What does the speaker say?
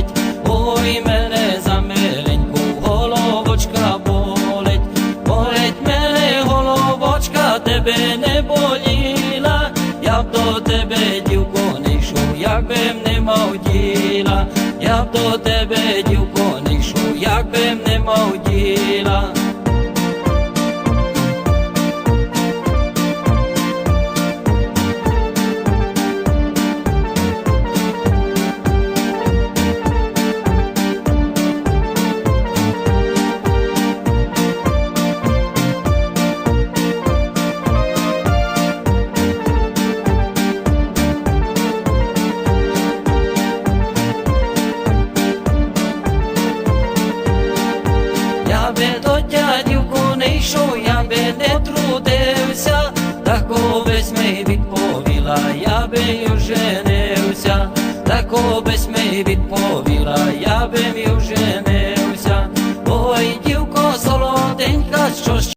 болить, ой мене замилень, бо головочка болить, болить мене, головочка, тебе не боліла, я б до тебе, дівко, не йшов, якби б не мав діла, я б до тебе дівко. Би до дядівку не йшов, я би не трудився, та без ми відповіла, я би оженився, тако без ми відповіла, я би.